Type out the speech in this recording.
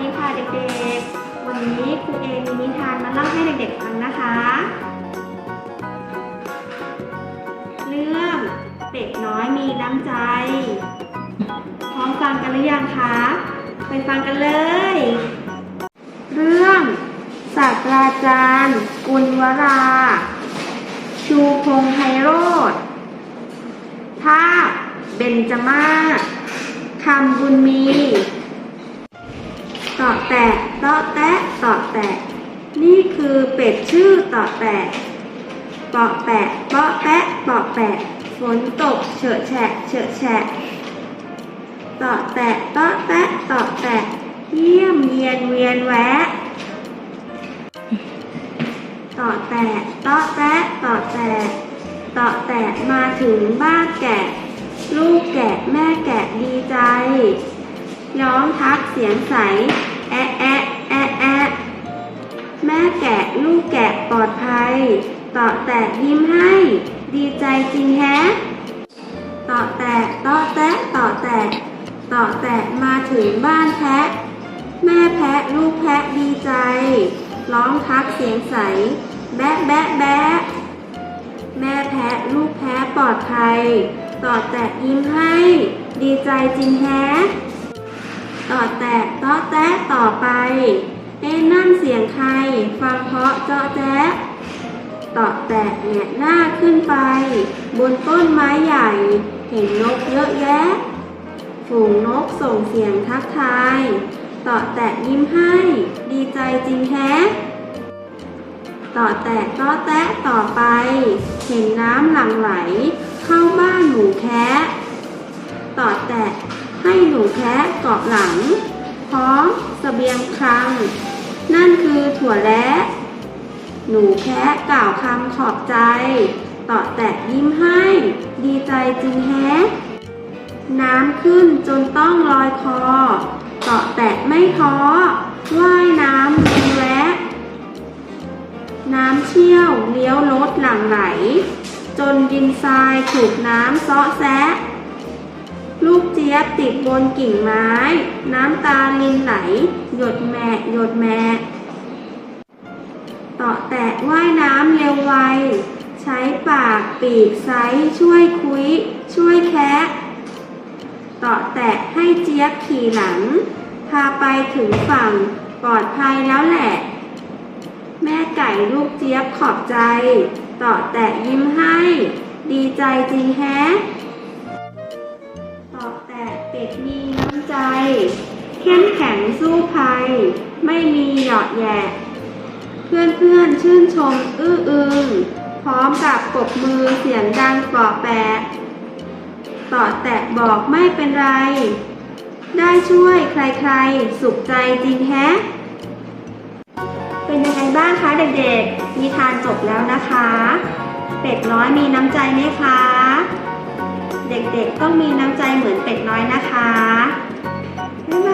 ดีค่ะเด็กๆ วันนี้ครูเอมีนิทานมาเล่าให้เด็กๆฟังนะคะ เรื่องเป็ดน้อยมีน้ำใจ พร้อมฟังกันหรือยังคะ ไปฟังกันเลย เรื่องศาสตราจารย์ กุลวรา ชูพงไพโรธภาพเบญจมาศคำบุญมี ต่อแตะต่อแตะต่อแตะนี่คือเป็ดชื่อต่อแตะเปาะแปะเปาะแปะเปาะแปะ ฝนตกเฉอะแฉะเฉอะแฉะต่อแตะต่อแตะต่อแตะ เยี่ยมเยียนเวียนแวะต่อแตะต่อแตะต่อแตะต่อแตะมาถึงบ้านแกะ ลูกแกะแม่แกะดีใจร้องทักเสียงใส แอะแอะแอะแอะแม่แกะลูกแกะปลอดภัยต่อแตะยิ้มให้ ดีใจจริงแฮะต่อแตะต่อแตะต่อแตะต่อแตะมาถึงบ้านแพะ แม่แพะลูกแพะดีใจ ร้องทักเสียงใส แบะแบะแบะแม่แพะลูกแพะปลอดภัยต่อแตะยิ้มให้ ดีใจจริงแฮะ ต่อแตะต่อแตะต่อไป เอ๊ะนั่นเสียงใคร ฟังเพราะเจาะแจ๊ะต่อแตะแงะหน้าขึ้นไป บนต้นไม้ใหญ่ เห็นนกเยอะแยะ ฝูงนกส่งเสียงทักทายต่อแตะยิ้มให้ ดีใจจริงแฮะต่อแตะต่อแตะต่อไป เห็นน้ำหลั่งไหล เข้าบ้านหนูแคะต่อแตะ ให้หนูแคะเกาะหลัง พร้อมเสบียงคลัง นั่นคือถั่วและหนูแคะกล่าวคำขอบใจ ต่อแตะยิ้มให้ ดีใจจริงแฮะน้ำขึ้นจนต้องลอยคอ ต่อแตะไม่ท้อว่ายน้ำลงแวะ น้ำเชี่ยวเลี้ยวลดหลังไหล จนดินทรายถูกน้ำซาะแซะ ลูกเจี๊ยบติดบนกิ่งไม้ น้ำตาลินไหล หยดแม่หยดแม่ต่อแตะว่ายน้ำเร็วไว ใช้ปากปีกไซช่วยคุย ช่วยแคะต่อแตะให้เจี๊ยบขี่หลัง พาไปถึงฝั่งปลอดภัยแล้วแหละ แม่ไก่ลูกเจี๊ยบขอบใจ ต่อแตะยิ้มให้ ดีใจจริงแฮะ เป็ดมีน้ำใจ เข้มแข็งสู้ภัย ไม่มีหยอดแยะ เพื่อนเพื่อนๆชื่นชมอื้ออึงพร้อมกับปบมือเสียงดังปอแปะต่อแตะบอกไม่เป็นไร ได้ช่วยใครๆ สุขใจจริงแฮะ เป็นยังไงบ้างคะเด็กๆนิทานจบแล้วนะคะ เป็ดน้อยมีน้ำใจไหมคะ เด็กๆต้องมีน้ำใจเหมือนเป็ดน้อยนะคะบ๊ายบาย